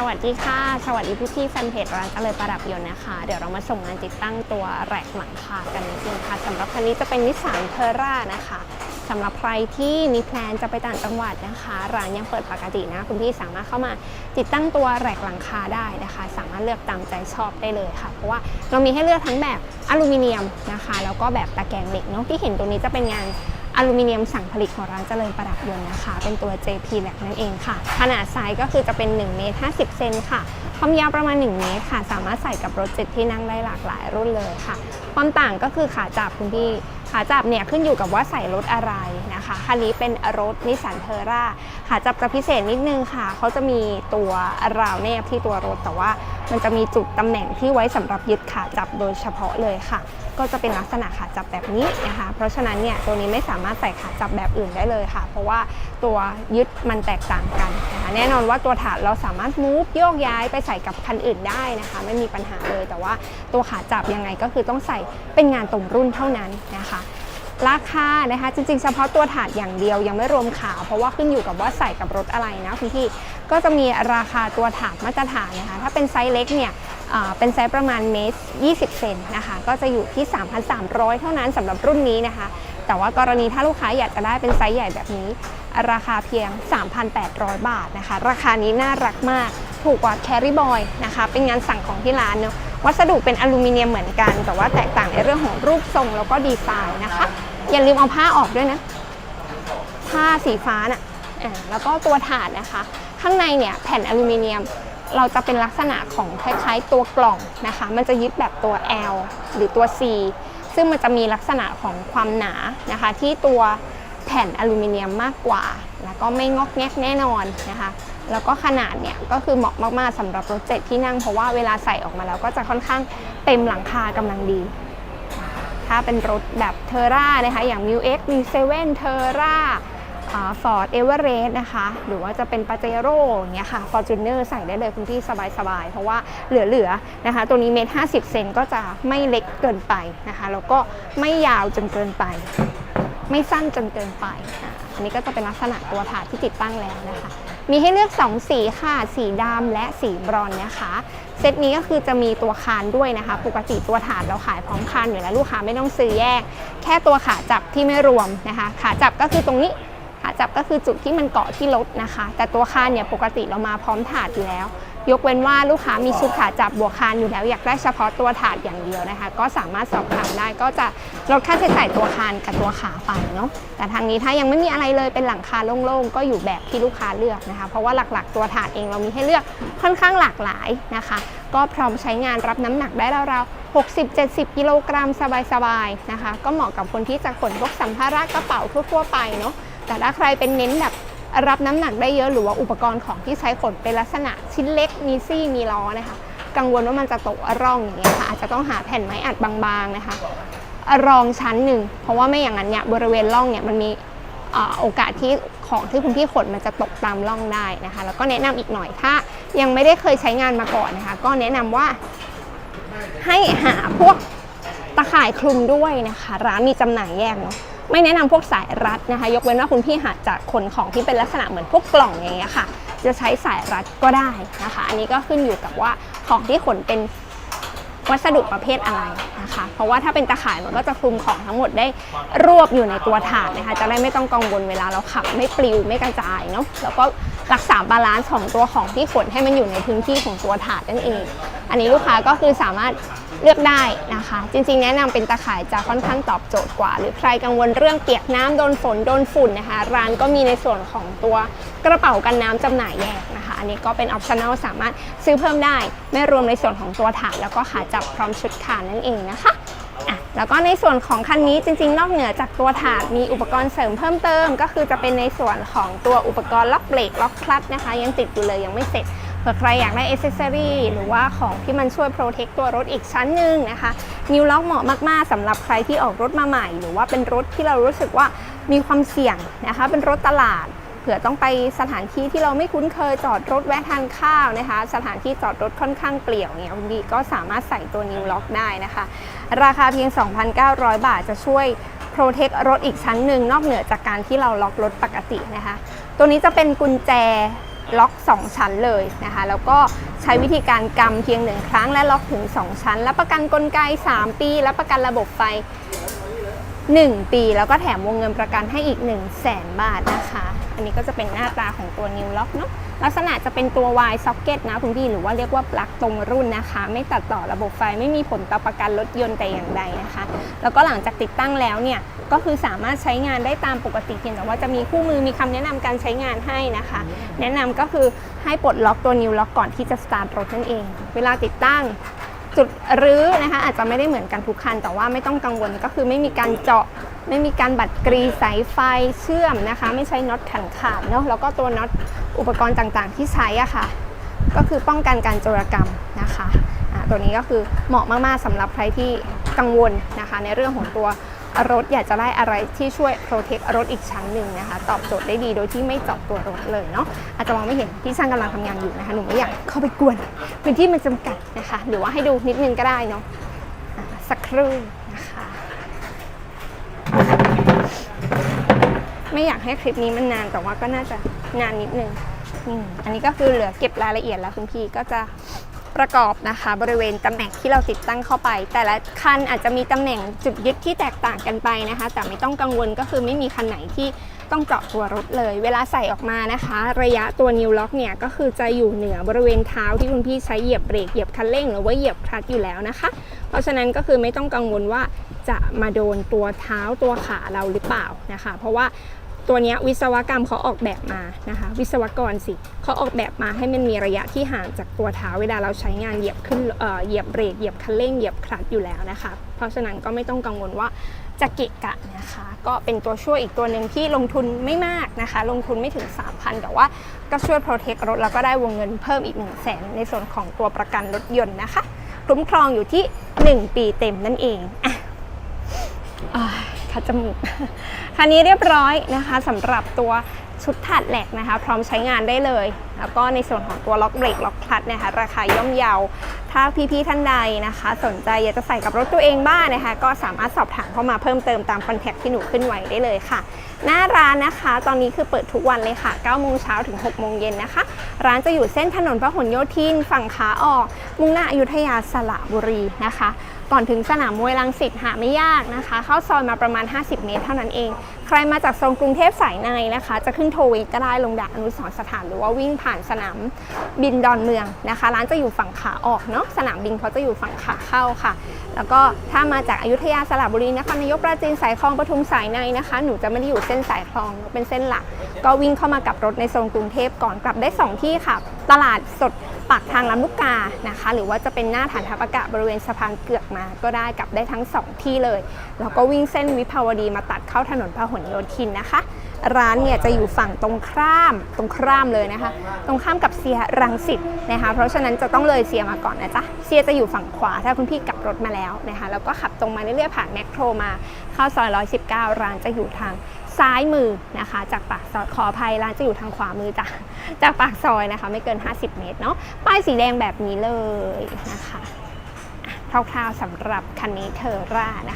สวัสดีค่ะ สวัสดีพี่พี่แฟนเพจร้านเจริญประดับยนต์นะคะ เดี๋ยวเรามาส่งงานติดตั้งตัวแรกหลังคากันนิดนึงค่ะสำหรับคันนี้จะเป็นนิสสันเทอร่านะคะสำหรับใครที่มีแพลนจะไปต่างจังหวัดนะคะ ร้านยังเปิดปกตินะ คุณพี่สามารถเข้ามาติดตั้งตัวแรกหลังคาได้นะคะ สามารถเลือกตามใจชอบได้เลยค่ะ เพราะว่าเรามีให้เลือกทั้งแบบอลูมิเนียมนะคะ แล้วก็แบบตะแกรงเหล็กเนาะที่เห็นตรงนี้จะเป็นงาน อลูมิเนียมสั่งผลิตของร้านเจริญประดับยนต์นะคะ เป็นตัว JP Lab นั่นเองค่ะ ขนาดไซส์ก็คือจะเป็น1เมตร50 เซนค่ะ ความยาวประมาณ 1 เมตรค่ะ สามารถใส่กับรถเจ็ดที่นั่งได้หลากหลายรุ่นเลยค่ะ ความต่างก็คือขาจับคุณพี่ ขาจับเนี่ยขึ้นอยู่กับว่าใส่รถอะไรนะคะ คันนี้เป็นรถนิสสันเทอร่าขาจับจะพิเศษนิดนึงค่ะ เขาจะมีตัวราวแนบที่ตัวรถแต่ว่า มันจะมีจุดตำแหน่งที่ไว้สำหรับยึดขาจับโดยเฉพาะเลยค่ะ ก็จะเป็นลักษณะขาจับแบบนี้นะคะ เพราะฉะนั้นเนี่ยตัวนี้ไม่สามารถใส่ขาจับแบบอื่นได้เลยค่ะ เพราะว่าตัวยึดมันแตกต่างกันนะคะแน่นอนว่าตัวถาดเราสามารถมูฟโยกย้ายไปใส่กับคันอื่นได้นะคะ ไม่มีปัญหาเลยแต่ว่าตัวขาจับยังไงก็คือต้องใส่เป็นงานตรงรุ่นเท่านั้นนะคะ ราคานะคะจริงๆ เฉพาะตัวถาดอย่างเดียวยังไม่รวมขาเพราะว่าขึ้นอยู่กับว่าใส่กับรถอะไรนะคุณพี่ก็จะมีราคาตัวถาดมาตรฐานนะคะ ถ้าเป็นไซส์เล็กเนี่ยเป็นไซส์ประมาณเมตร 20 เซนนะคะ ก็จะอยู่ที่ 3,300 เท่านั้นสำหรับรุ่นนี้นะคะ แต่ว่ากรณีถ้าลูกค้าอยากจะได้เป็นไซส์ใหญ่แบบนี้ ราคาเพียง 3,800 บาทนะคะ ราคานี้น่ารักมาก ถูกกว่าแคริบอยนะคะ เป็นงานสั่งของที่ร้านเนาะ วัสดุเป็นอลูมิเนียมเหมือนกัน แต่ว่าแตกต่างในเรื่องของรูปทรงแล้วก็ดีไซน์นะคะ อย่าลืมเอาผ้าออกด้วยนะ ผ้าสีฟ้าน่ะอ่าแล้วก็ตัวถาดนะคะ ข้างในเนี่ยแผ่นอลูมิเนียมเราจะเป็นลักษณะของคล้ายๆตัวกล่องนะคะ มันจะยึดแบบตัว L หรือตัว C ซึ่งมันจะมีลักษณะของความหนานะคะ ที่ตัวแผ่นอลูมิเนียมมากกว่า แล้วก็ไม่งอกแงกแน่นอนนะคะ แล้วก็ขนาดเนี่ยก็คือเหมาะมากๆสำหรับรถเจ็ดที่นั่งเพราะว่าเวลาใส่ออกมาแล้วก็จะค่อนข้างเต็มหลังคากำลังดี ถ้าเป็นรถแบบเทอร่านะคะอย่าง m ิว X มีเซเว่นเทอร่าฟอร์ดเอเวอเรสต์นะคะ หรือว่าจะเป็นปาเจโร่อย่างเงี้ยค่ะฟอร์จูเนอร์ใส่ได้เลยคุณพี่สบายๆ เพราะว่าเหลือๆนะคะ ตัวนี้เมตรห้าสิบเซนก็จะไม่เล็กเกินไปนะคะ แล้วก็ไม่ยาวจนเกินไป ไม่สั้นจนเกินไป อันนี้ก็จะเป็นลักษณะตัวถาดที่ติดตั้งแล้วนะคะ มีให้เลือก 2 สีค่ะ สีดำและสีบรอนนะคะ เซตนี้ก็คือจะมีตัวคานด้วยนะคะ ปกติตัวถาดเราขายพร้อมคานอยู่แล้วลูกค้าไม่ต้องซื้อแยก แค่ตัวขาจับที่ไม่รวมนะคะ ขาจับก็คือตรงนี้ขาจับก็คือจุดที่มันเกาะที่รถนะคะ แต่ตัวคานเนี่ยปกติเรามาพร้อมถาดอยู่แล้ว ยกเว้นว่าลูกค้ามีชุดขาจับบวกคานอยู่แล้ว อยากได้เฉพาะตัวถาดอย่างเดียวนะคะ ก็สามารถสอบถามได้ก็จะลดค่าใช้จ่ายตัวคานกับตัวขาไปเนาะแต่ทางนี้ถ้ายังไม่มีอะไรเลยเป็นหลังคาโล่งๆ ก็อยู่แบบที่ลูกค้าเลือกนะคะ เพราะว่าหลักๆ ตัวถาดเองเรามีให้เลือกค่อนข้างหลากหลายนะคะ ก็พร้อมใช้งานรับน้ำหนักได้ราวๆ60-70 กิโลกรัมสบายๆนะคะ ก็เหมาะกับคนที่จะขนพวกสัมภาระกระเป๋าทั่วๆไปเนาะแต่ถ้าใครเป็นเน้นแบบ รับน้ำหนักได้เยอะหรือว่าอุปกรณ์ของที่ใช้ขนเป็นลักษณะชิ้นเล็กมีซี่มีล้อนะคะ กังวลว่ามันจะตกร่องอย่างเงี้ยค่ะอาจจะต้องหาแผ่นไม้อัดบางๆนะคะรองชั้นหนึ่งเพราะว่าไม่อย่างนั้นเนี่ยบริเวณร่องเนี่ยมันมีโอกาสที่ของที่คุณพี่ขนมันจะตกตามร่องได้นะคะ แล้วก็แนะนำอีกหน่อยถ้ายังไม่ได้เคยใช้งานมาก่อนนะคะ ก็แนะนำว่าให้หาพวกตะข่ายคลุมด้วยนะคะ ร้านมีจำหน่ายแยกเนาะ ไม่แนะนำพวกสายรัดนะคะ ยกเว้นว่าคุณพี่หาจากขนของที่เป็นลักษณะเหมือนพวกกล่องอย่างเงี้ยค่ะ จะใช้สายรัดก็ได้นะคะ อันนี้ก็ขึ้นอยู่กับว่าของที่ขนเป็นวัสดุประเภทอะไรนะคะ เพราะว่าถ้าเป็นตะข่ายมันก็จะคลุมของทั้งหมดได้รวบอยู่ในตัวถาดนะคะ จะได้ไม่ต้องกังวลเวลาเราขับ ไม่ปลิวไม่กระจายเนาะแล้วก็ รักษาบาลานซ์ของตัวของที่ขนให้มันอยู่ในพื้นที่ของตัวถาดนั่นเอง อันนี้ลูกค้าก็คือสามารถเลือกได้นะคะ จริงๆ แนะนำเป็นตะข่ายจะค่อนข้างตอบโจทย์กว่า หรือใครกังวลเรื่องเปียกน้ำโดนฝนโดนฝุ่นนะคะ ร้านก็มีในส่วนของตัวกระเป๋ากันน้ำจำหน่ายแยกนะคะ อันนี้ก็เป็นออปชั่น l สามารถซื้อเพิ่มได้ ไม่รวมในส่วนของตัวถาดแล้วก็ขาจับพร้อมชุดคานนั่นเองนะคะ อะแล้วก็ในส่วนของคันนี้จริงๆ นอกเหนือจากตัวถาดมีอุปกรณ์เสริมเพิ่มเติม ก็คือจะเป็นในส่วนของตัวอุปกรณ์ล็อกเบรกล็อกคลัตช์นะคะ ยังติดอยู่เลยยังไม่เสร็จเผื่อใครอยากได้อ c เซอรี่หรือว่าของที่มันช่วยโปรเทคตัวรถอีกชั้นหนึ่งนะคะนิวล็อกเหมาะมากๆสำหรับใครที่ออกรถมาใหม่ หรือว่าเป็นรถที่เรารู้สึกว่ามีความเสี่ยงนะคะ เป็นรถตลาด ผื่อต้องไปสถานที่ที่เราไม่คุ้นเคยจอดรถแวะทานข้าวนะคะ สถานที่จอดรถค่อนข้างเปลี่ยวเนี่ยคุณดีก็สามารถใส่ตัวนิวล็อกได้นะคะ ราคาเพียง 2,900 บาทจะช่วยโปรเทครถอีกชั้นหนึ่งนอกเหนือจากการที่เราล็อกรถปกตินะคะ ตัวนี้จะเป็นกุญแจล็อก 2 ชั้นเลยนะคะ แล้วก็ใช้วิธีการกำเพียงหนึ่งครั้งและล็อกถึง 2 ชั้นและประกันกลไก 3 ปีและประกันระบบไฟ 1 ปี แล้วก็แถมวงเงินประกันให้อีก 1 0 0 0 0แสนบาทนะคะ อันนี้ก็จะเป็นหน้าตาของตัว New Lock เนาะลักษณะจะเป็นตัว Y socket นะคุณพี่หรือว่าเรียกว่าปลั๊กตรงรุ่นนะคะ ไม่ตัดต่อระบบไฟไม่มีผลต่อประกันรถยนต์แต่อย่างใดนะคะ แล้วก็หลังจากติดตั้งแล้วเนี่ยก็คือสามารถใช้งานได้ตามปกติเพียงแต่ว่าจะมีคู่มือมีคำแนะนำการใช้งานให้นะคะ แนะนำก็คือให้ปลดล็อกตัว New Lock ก่อนที่จะสตาร์ทรถนั่นเอง เวลาติดตั้งจุดรื้อนะคะอาจจะไม่ได้เหมือนกันทุกคัน แต่ว่าไม่ต้องกังวลก็คือไม่มีการเจาะ ไม่มีการบัดกรีสายไฟเชื่อมนะคะ ไม่ใช้น็อตขันขาดเนาะแล้วก็ตัวน็อตอุปกรณ์ต่างๆ ที่ใช้อะค่ะ ก็คือป้องกันการโจรกรรมนะคะอ่าตัวนี้ก็คือเหมาะมากๆสำหรับใครที่กังวลนะคะ ในเรื่องของตัวรถอยากจะได้อะไรที่ช่วยโปรเทครถอีกชั้นหนึ่งนะคะ ตอบโจทย์ได้ดีโดยที่ไม่เจาะตัวรถเลยเนาะอาจจะมองไม่เห็นพี่ช่างกำลังทำงานอยู่นะคะหนูไม่อยากเข้าไปกวนพื้นที่มันจำกัดนะคะ หรือว่าให้ดูนิดนึงก็ได้เนาะสักครู่นะคะ ไม่อยากให้คลิปนี้มันนานแต่ว่าก็น่าจะนานนิดนึงอันนี้ก็คือเหลือเก็บรายละเอียดแล้วคุณพี่ก็จะประกอบนะคะ บริเวณตำแหน่งที่เราติดตั้งเข้าไป แต่ละคันอาจจะมีตำแหน่งจุดยึดที่แตกต่างกันไปนะคะ แต่ไม่ต้องกังวลก็คือไม่มีคันไหนที่ต้องเจาะตัวรถเลย เวลาใส่ออกมานะคะ ระยะตัวนิวล็อกเนี่ยก็คือจะอยู่เหนือบริเวณเท้าที่คุณพี่ใช้เหยียบเบรกเหยียบคันเร่งหรือว่าเหยียบคลัตช์อยู่แล้วนะคะ เพราะฉะนั้นก็คือไม่ต้องกังวลว่าจะมาโดนตัวเท้าตัวขาเราหรือเปล่านะคะ เพราะว่า ตัวนี้วิศวกรรมเขาออกแบบมานะคะ วิศวกรสิเขาออกแบบมาให้มันมีระยะที่ห่างจากตัวเท้าเวลาเราใช้งานเหยียบขึ้นเหยียบเบรกเหยียบคันเร่งเหยียบคลัตช์อยู่แล้วนะคะ เพราะฉะนั้นก็ไม่ต้องกังวลว่าจะเกะกะนะคะ ก็เป็นตัวช่วยอีกตัวหนึ่งที่ลงทุนไม่มากนะคะ ลงทุนไม่ถึง 3,000 แต่ว่าก็ช่วยโปรเทครถแล้วก็ได้วงเงินเพิ่มอีก 1 0 0 0 0แสนในส่วนของตัวประกันรถยนต์นะคะคุ้มครองอยู่ที่ 1 ปีเต็มนั่นเองอะอ่าคัดจมูก คันนี้เรียบร้อยนะคะสำหรับตัวชุดถัดแหลกนะคะ พร้อมใช้งานได้เลย แล้วก็ในส่วนของตัวล็อกเบรกล็อกคลัตช์นะคะราคาย่อมเยาถ้าพี่ๆท่านใดนะคะ สนใจอยากจะใส่กับรถตัวเองบ้างนะคะ ก็สามารถสอบถามเข้ามาเพิ่มเติมตามคอนแทคที่หนูขึ้นไว้ได้เลยค่ะ หน้าร้านนะคะ ตอนนี้คือเปิดทุกวันเลยค่ะ9โมงเช้าถึง6โมงเย็นนะคะ ร้านจะอยู่เส้นถนนพหลโยธินฝั่งขาออก มุ่งหน้าอยุธยาสระบุรีนะคะก่อนถึงสนามมวยรังสิตหาไม่ยากนะคะ เข้าซอยมาประมาณ 50 เมตรเท่านั้นเอง ใครมาจากโซนกรุงเทพสายในนะคะ จะขึ้นโทเวก็ได้ลงดาอนุสรสถานหรือว่าวิ่งผานสนามบินดอนเมืองนะคะ ร้านจะอยู่ฝั่งขาออกเนาะสนามบินเขาจะอยู่ฝั่งขาเข้าค่ะ แล้วก็ถ้ามาจากอายุทยาสระบุรีนะคะนายกปราจีนสายคลองปทุมสายในนะคะ หนูจะไม่ได้อยู่เส้นสายคลองเป็นเส้นหลัก ก็วิ่งเข้ามากับรถในโซนกรุงเทพก่อนกลับได้สองที่ค่ะ ตลาดสดปากทางลำลูกกานะคะ หรือว่าจะเป็นหน้าฐานทัพอากาศบริเวณสะพานเกือกมา ก็ได้กลับได้ทั้งสองที่เลย แล้วก็วิ่งเส้นวิภาวดีมาตัดเข้าถนนพหลโยธินนะคะ ร้านเนี่ยจะอยู่ฝั่งตรงข้ามตรงข้ามเลยนะคะ ตรงข้ามกับเซียรังสิตนะคะ เพราะฉะนั้นจะต้องเลยเซียมาก่อนนะจ๊ะเซียจะอยู่ฝั่งขวาถ้าคุณพี่กลับรถมาแล้วนะคะแล้วก็ขับตรงมาเรื่อยๆผ่านแมคโครมาเข้าซอย119 ร้านจะอยู่ทางซ้ายมือนะคะ จากปากซอยขออภัยร้านจะอยู่ทางขวามือจ้ะจากปากซอยนะคะ ไม่เกิน 50 เมตรเนาะป้ายสีแดงแบบนี้เลยนะคะคร่าวๆสำหรับคันนี้เทอร่านะคะ